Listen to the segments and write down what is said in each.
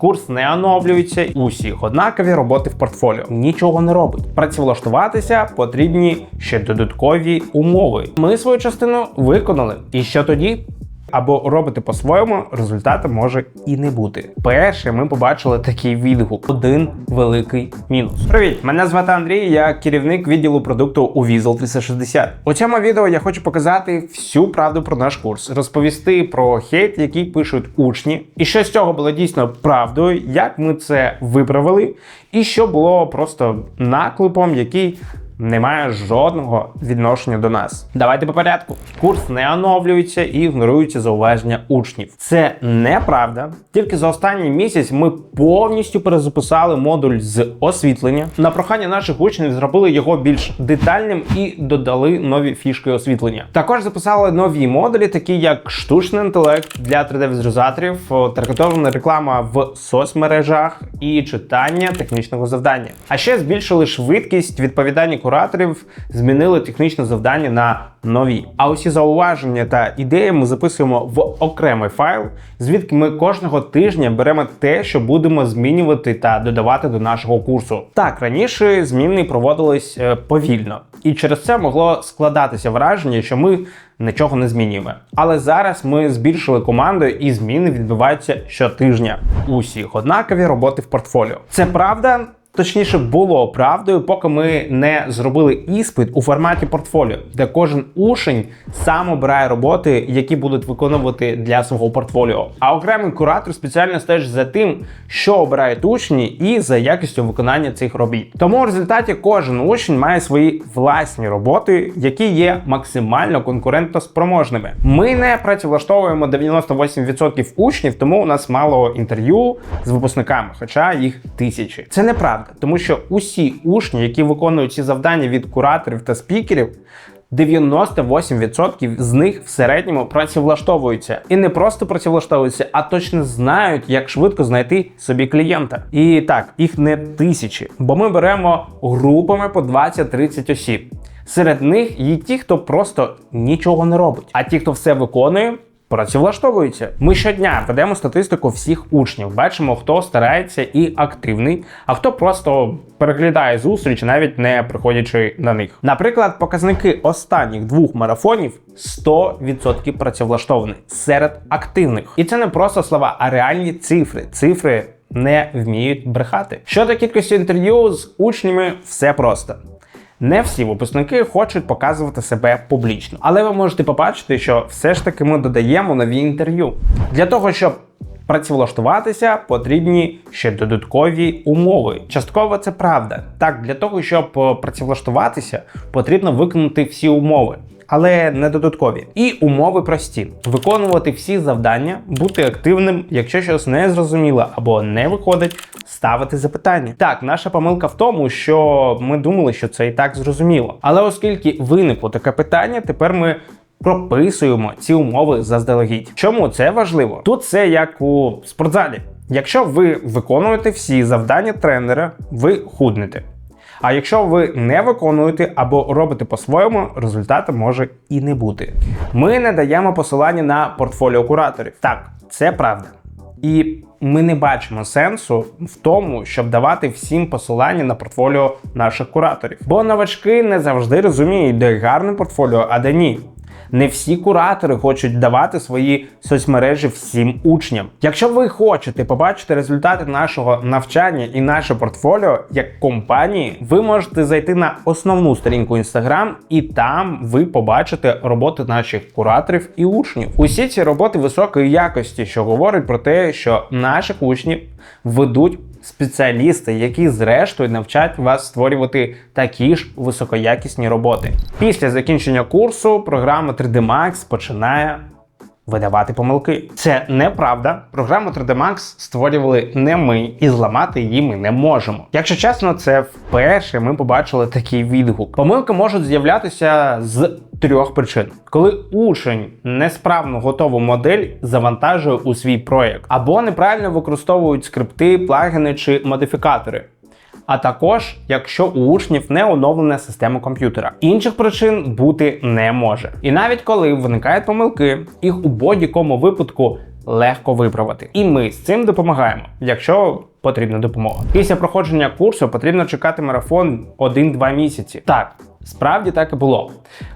курс не оновлюється, усі однакові роботи в портфоліо. Нічого не робить. Працевлаштуватися потрібні ще додаткові умови. Ми свою частину виконали. І що тоді? Або робити по-своєму, результату може і не бути. Перше, ми побачили такий відгук: один великий мінус. Привіт, мене звати Андрій, я керівник відділу продукту у Visual 360. У цьому відео я хочу показати всю правду про наш курс, розповісти про хейт, який пишуть учні, і що з цього було дійсно правдою, як ми це виправили, і що було просто наклепом, який не має жодного відношення до нас. Давайте по порядку. Курс не оновлюється і ігноруються зауваження учнів. Це неправда. Тільки за останній місяць ми повністю перезаписали модуль з освітлення. На прохання наших учнів зробили його більш детальним і додали нові фішки освітлення. Також записали нові модулі, такі як штучний інтелект для 3D-візуалізаторів, таргетована реклама в соцмережах і читання технічного завдання. А ще збільшили швидкість відповідання кураторів, змінили технічне завдання на нові. А усі зауваження та ідеї ми записуємо в окремий файл, звідки ми кожного тижня беремо те, що будемо змінювати та додавати до нашого курсу. Так, раніше зміни проводились е, повільно, і через це могло складатися враження, що ми нічого не змінюємо. Але зараз ми збільшили команду, і зміни відбуваються щотижня. Усіх однакові роботи в портфоліо. Це правда. Точніше, було правдою, поки ми не зробили іспит у форматі портфоліо, де кожен учень сам обирає роботи, які будуть виконувати для свого портфоліо. А окремий куратор спеціально стежить за тим, що обирають учні, і за якістю виконання цих робіт. Тому в результаті кожен учень має свої власні роботи, які є максимально конкурентно спроможними. Ми не працевлаштовуємо 98% учнів, тому у нас мало інтерв'ю з випускниками, хоча їх тисячі. Це неправда тому що усі учні, які виконують ці завдання від кураторів та спікерів, 98% з них в середньому працевлаштовуються і не просто працевлаштовуються, а точно знають, як швидко знайти собі клієнта. І так, їх не тисячі, бо ми беремо групами по 20-30 осіб. Серед них є ті, хто просто нічого не робить, а ті, хто все виконує. Працевлаштовуються. Ми щодня ведемо статистику всіх учнів. Бачимо, хто старається і активний, а хто просто переглядає зустріч, навіть не приходячи на них. Наприклад, показники останніх двох марафонів 100% працевлаштовані серед активних. І це не просто слова, а реальні цифри. Цифри не вміють брехати. Щодо кількості інтерв'ю з учнями, все просто. Не всі випускники хочуть показувати себе публічно, але ви можете побачити, що все ж таки ми додаємо нові інтерв'ю для того, щоб працевлаштуватися, потрібні ще додаткові умови. Частково це правда. Так, для того, щоб працевлаштуватися, потрібно виконати всі умови але не додаткові. І умови прості: виконувати всі завдання, бути активним, якщо щось не зрозуміло або не виходить, ставити запитання. Так, наша помилка в тому, що ми думали, що це і так зрозуміло. Але оскільки виникло таке питання, тепер ми. Прописуємо ці умови заздалегідь. Чому це важливо? Тут це як у спортзалі. Якщо ви виконуєте всі завдання тренера, ви худнете. А якщо ви не виконуєте або робите по-своєму, результату може і не бути. Ми не даємо посилання на портфоліо кураторів. Так, це правда. І ми не бачимо сенсу в тому, щоб давати всім посилання на портфоліо наших кураторів. Бо новачки не завжди розуміють, де гарне портфоліо, а де ні. Не всі куратори хочуть давати свої соцмережі всім учням. Якщо ви хочете побачити результати нашого навчання і наше портфоліо як компанії, ви можете зайти на основну сторінку Instagram, і там ви побачите роботи наших кураторів і учнів. Усі ці роботи високої якості, що говорить про те, що наших учнів ведуть спеціалісти, які зрештою навчать вас створювати такі ж високоякісні роботи. Після закінчення курсу програма 3D Max починає. Видавати помилки. Це неправда. Програму 3D Max створювали не ми, і зламати її ми не можемо. Якщо чесно, це вперше ми побачили такий відгук. Помилки можуть з'являтися з трьох причин: коли учень несправно готову модель завантажує у свій проєкт, або неправильно використовують скрипти, плагіни чи модифікатори. А також, якщо у учнів не оновлена система комп'ютера. Інших причин бути не може. І навіть коли виникають помилки, їх у будь-якому випадку легко виправити. І ми з цим допомагаємо, якщо потрібна допомога. Після проходження курсу потрібно чекати марафон 1-2 місяці. Так. Справді так і було.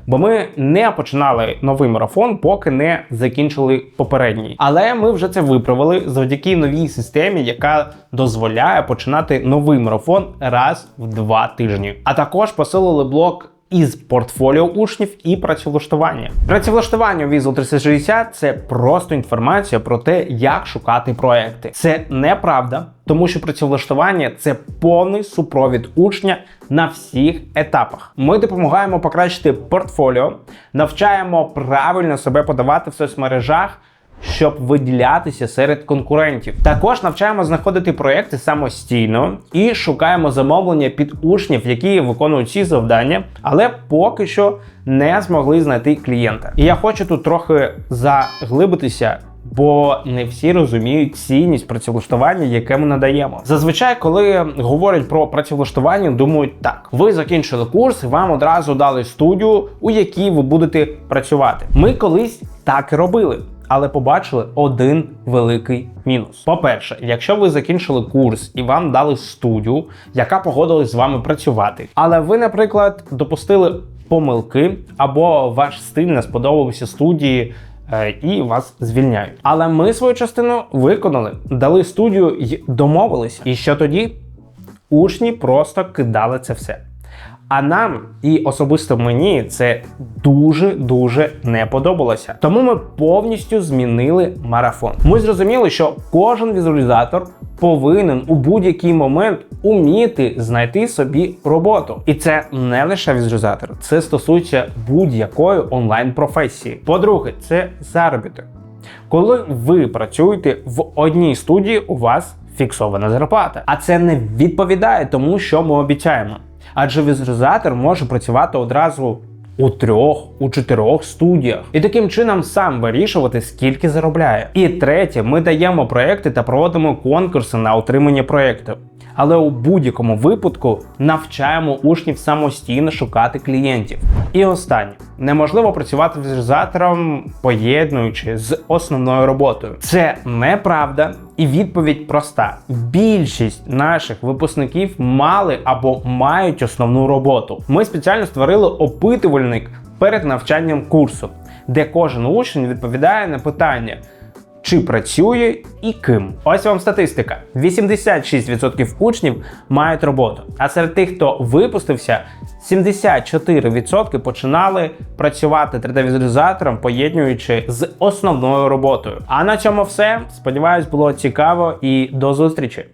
Бо ми не починали новий марафон, поки не закінчили попередній. Але ми вже це виправили завдяки новій системі, яка дозволяє починати новий марафон раз в два тижні. А також посилили блок із портфоліо учнів і працевлаштування. Працевлаштування Visual 360 – це просто інформація про те, як шукати проекти. Це неправда, тому що працевлаштування це повний супровід учня на всіх етапах. Ми допомагаємо покращити портфоліо, навчаємо правильно себе подавати в соцмережах щоб виділятися серед конкурентів. Також навчаємо знаходити проекти самостійно і шукаємо замовлення під учнів, які виконують ці завдання, але поки що не змогли знайти клієнта. І я хочу тут трохи заглибитися. Бо не всі розуміють цінність працевлаштування, яке ми надаємо. Зазвичай, коли говорять про працевлаштування, думають так: ви закінчили курс, вам одразу дали студію, у якій ви будете працювати. Ми колись так і робили але побачили один великий мінус. По-перше, якщо ви закінчили курс і вам дали студію, яка погодилась з вами працювати, але ви, наприклад, допустили помилки або ваш стиль не сподобався студії. Е, і вас звільняють. Але ми свою частину виконали, дали студію і домовилися. І що тоді? Учні просто кидали це все. А нам і особисто мені це дуже-дуже не подобалося. Тому ми повністю змінили марафон. Ми зрозуміли, що кожен візуалізатор повинен у будь-який момент уміти знайти собі роботу. І це не лише візуалізатор, це стосується будь-якої онлайн-професії. По-друге, це заробіток. Коли ви працюєте в одній студії, у вас фіксована зарплата. А це не відповідає тому, що ми обіцяємо адже візуалізатор може працювати одразу у трьох, у чотирьох студіях, і таким чином сам вирішувати, скільки заробляє. І третє, ми даємо проекти та проводимо конкурси на отримання проєкту. Але у будь-якому випадку навчаємо учнів самостійно шукати клієнтів. І останнє неможливо працювати візуалізатором, поєднуючи з основною роботою. Це неправда, і відповідь проста: більшість наших випускників мали або мають основну роботу. Ми спеціально створили опитувальник перед навчанням курсу, де кожен учень відповідає на питання чи працює і ким. Ось вам статистика: 86% учнів мають роботу. А серед тих, хто випустився, 74% починали працювати 3D-візуалізатором, поєднуючи з основною роботою. А на цьому все. Сподіваюсь, було цікаво і до зустрічі.